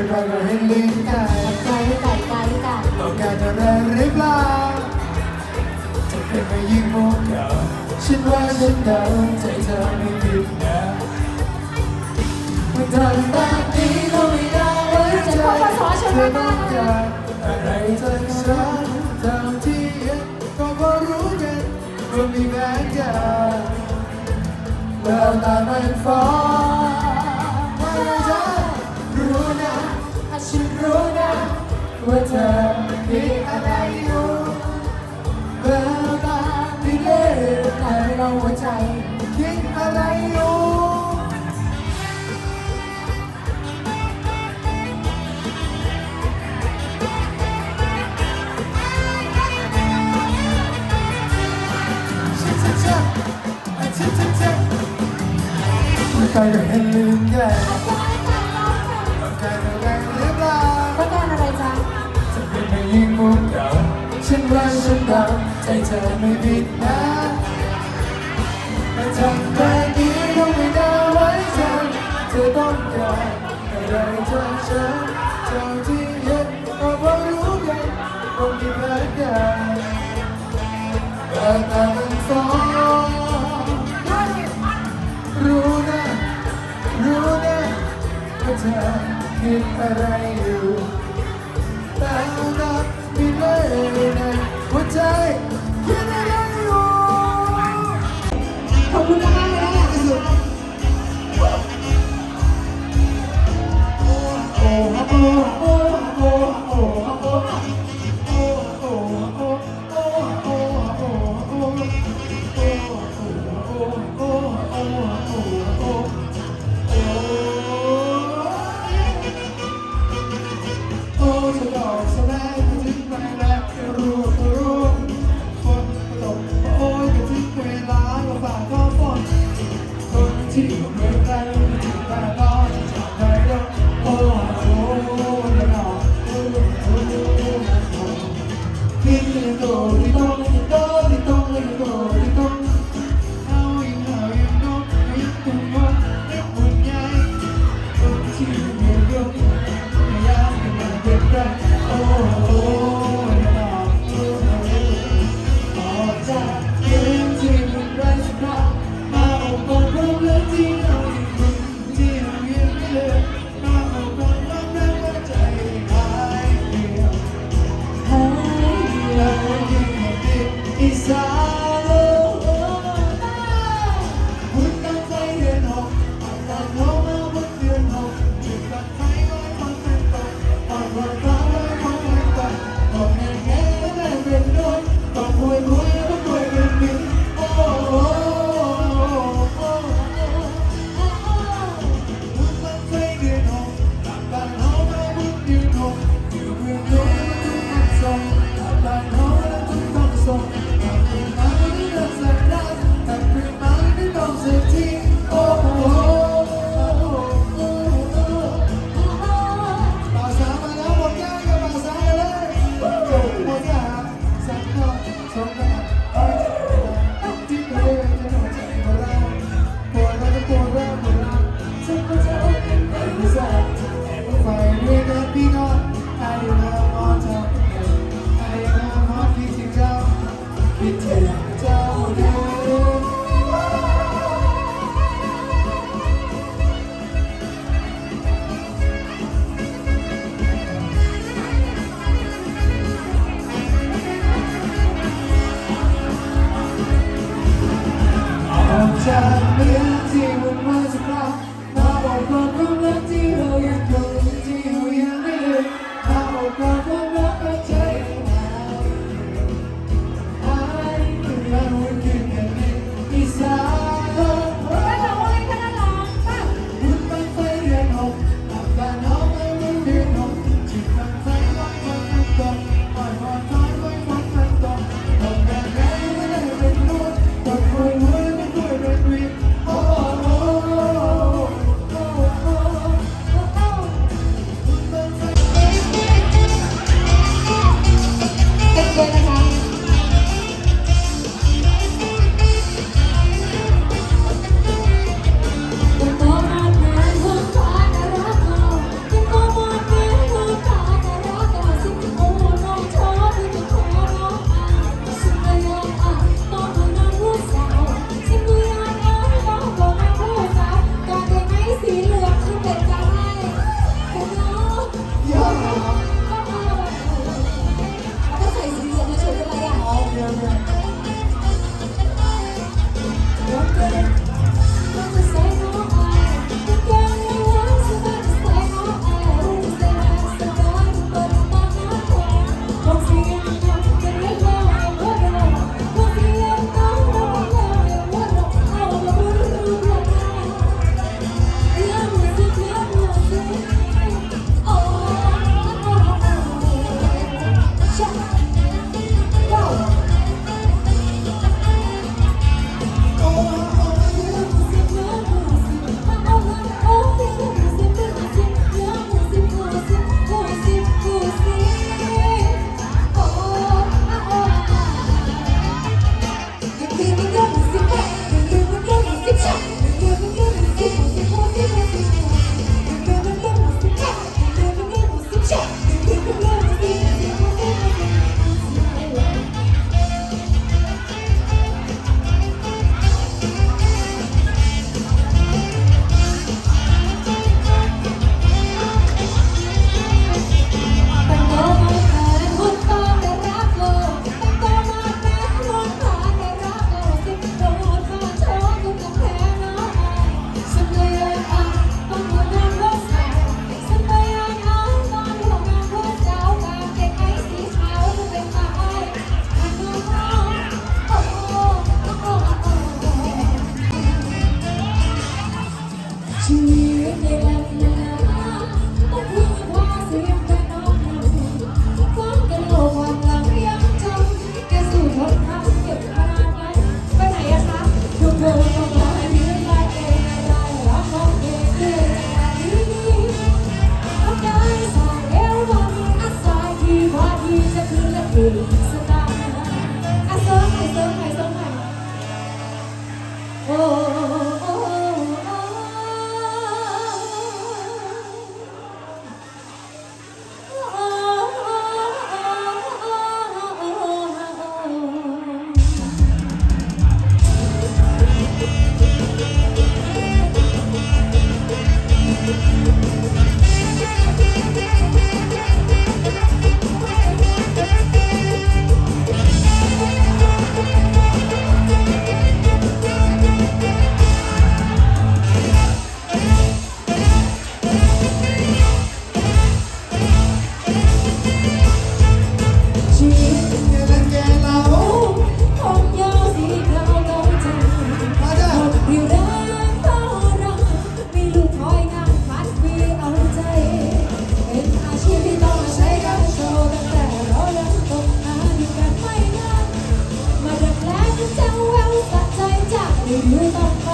อใครก็เห็นลิงกัดไก่ไก่ไก่ไก่ต้องการจะไรหรือเปล่าจะเป็นไปยิ่งโมเก่าฉันว่าฉันเดาใจเธอไม่ผิดนะมันทำแบบนี้ก็ไม่ได้ไว้ใจเธอต้องการอะไรจากฉันตามที่เห็นก็พอรู้กันว่ามีแบฟนกันแล้วตามันฟ้า ฉันรู้นะว่าเธอคิดอะไรอยู่เบอร์ตาที่เล่ทำให้เราหัวใจ คิดอะไรอยู่ใจเห็นลืมแกใจ มุกเดาฉันว่าฉันเดาใจเธอไม่ผิดนะแต่จากแบบนี้ต้องไม่ได้ไว้ใจเธอต้องยอมอะไรจากฉันเจ้าที่เห็นก็พอรู้กันคงมีแผลกันแต่ตามันสองรู้นะรู้นะว่าเธอคิดอะไรอยู่ ดูในหัวใจ 큰 사업